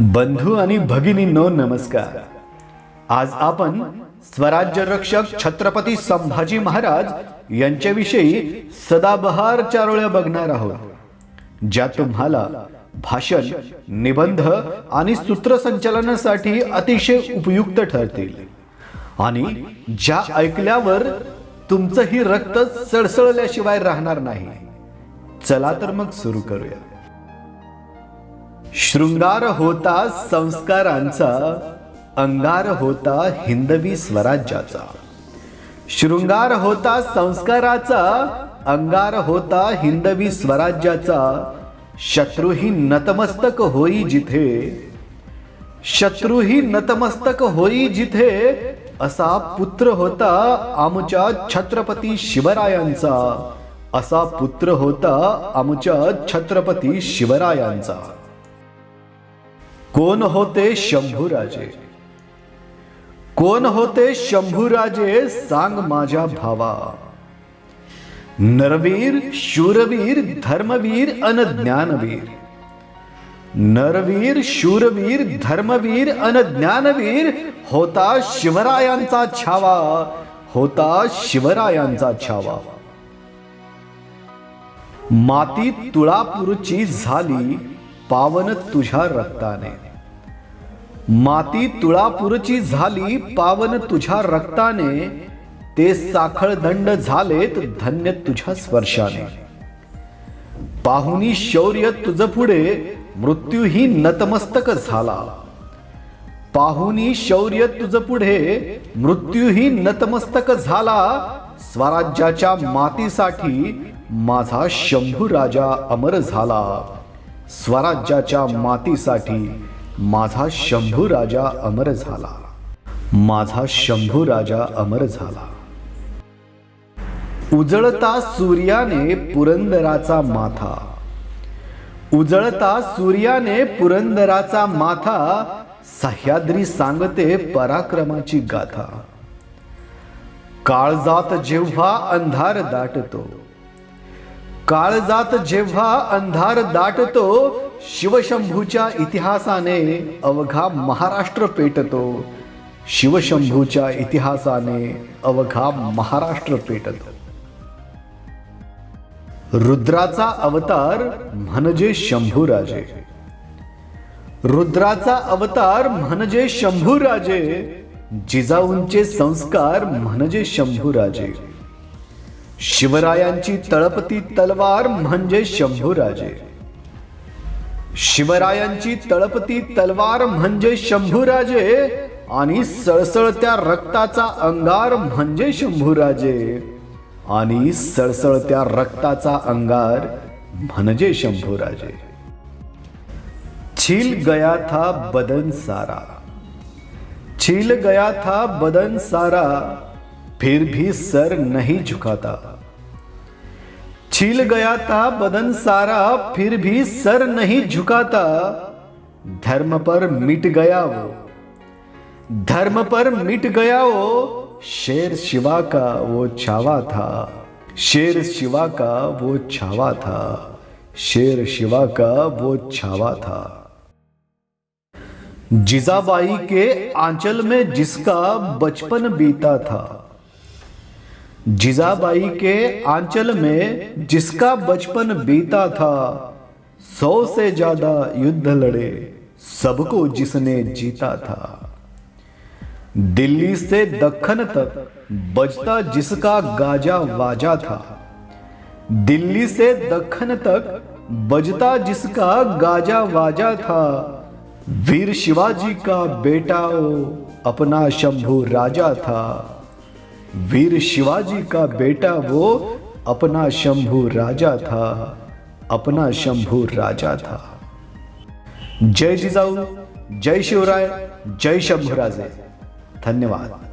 बंधू आणि भगिनींनो नमस्कार. आज आपण स्वराज्य रक्षक छत्रपती संभाजी महाराज यांच्याविषयी सदाबहार चारोळ्या बघणार आहोत ज्या तुम्हाला भाषण निबंध आणि सूत्रसंचलनासाठी अतिशय उपयुक्त ठरतील. आणि ज्या ऐकल्यावर तुमचंही रक्त सळसळल्याशिवाय राहणार नाही. चला तर मग सुरू करूया. शृंगार होता संस्कारांचा अंगार होता हिंदवी स्वराज्याचा. शृंगार होता संस्काराचा अंगार होता हिंदवी स्वराज्याचा. शत्रुही नतमस्तक होई जिथे शत्रुही नतमस्तक होई जिथे असा पुत्र होता आमच्या छत्रपती शिवरायांचा. असा पुत्र होता आमच्या छत्रपती शिवरायांचा. कोण होते शंभूराजे? कोण होते शंभूराजे सांग माझ्या भावा. नरवीर शूरवीर धर्मवीर अन ज्ञानवीर. नरवीर शूरवीर धर्मवीर अन ज्ञानवीर होता शिवरायांचा छावा होता शिवरायांचा छावा. माती तुळापूरची झाली पावन तुझ्या रक्ताने. माती तुळापूरची झाली पावन तुझ्या रक्ताने. ते साखळ दंड झालेत धन्य तुझ्या स्पर्शाने. पाहुनी शौर्य तुझ पुढे मृत्यूही नतमस्तक झाला. पाहुनी शौर्य तुझ पुढे मृत्यूही नतमस्तक झाला. स्वराज्याच्या मातीसाठी माझा शंभू राजा अमर झाला. स्वराज्याच्या मातीसाठी माझा शंभू राजा अमर झाला. माझा शंभू राजा अमर झाला. उजळता सूर्याने पुरंदराचा माथा. उजळता सूर्याने पुरंदराचा माथा सह्याद्री सांगते पराक्रमाची गाथा. काळजात जेव्हा अंधार दाटतो. काळजात जेव्हा अंधार दाटतो शिवशंभूच्या इतिहासाने अवघा महाराष्ट्र पेटतो. शिवशंभूच्या इतिहासाने अवघा महाराष्ट्र पेटतो. रुद्राचा अवतार म्हणजे शंभूराजे. रुद्राचा अवतार म्हणजे शंभूराजे. जिजाऊंचे संस्कार म्हणजे शंभूराजे. शिवरायांची तळपती तलवार म्हणजे शंभूराजे. शिवरायांची तळपती तलवार म्हणजे शंभूराजे आणि सळसळत्या रक्ताचा अंगार म्हणजे शंभूराजे. आणि सळसळत्या रक्ताचा अंगार म्हणजे शंभूराजे. छील गया था बदन सारा. छील गया था बदन सारा. फिर भी सर नहीं झुकाता। छील गया था बदन सारा, फिर भी सर नहीं झुकाता। धर्म पर मिट गया वो। धर्म पर मिट गया वो, शेर शिवा का वो छावा था। शेर शिवा का वो छावा था। शेर शिवा का वो छावा था। जिजाबाई के आंचल में जिसका बचपन बीता था। जिजाबाई के आंचल में जिसका बचपन बीता था, सौ से ज़्यादा युद्ध लड़े सबको जिसने जीता था। दिल्ली से दखन तक बजता जिसका गाजा वाजा था। दिल्ली से दखन तक बजता जिसका गाजा वाजा था। वीर शिवाजी का बेटा वो अपना शंभू राजा था। वीर शिवाजी का बेटा वो अपना शंभू राजा था, अपना शंभू राजा था। जय जिजाऊ, जय शिवराय, जय शंभूराजे। धन्यवाद।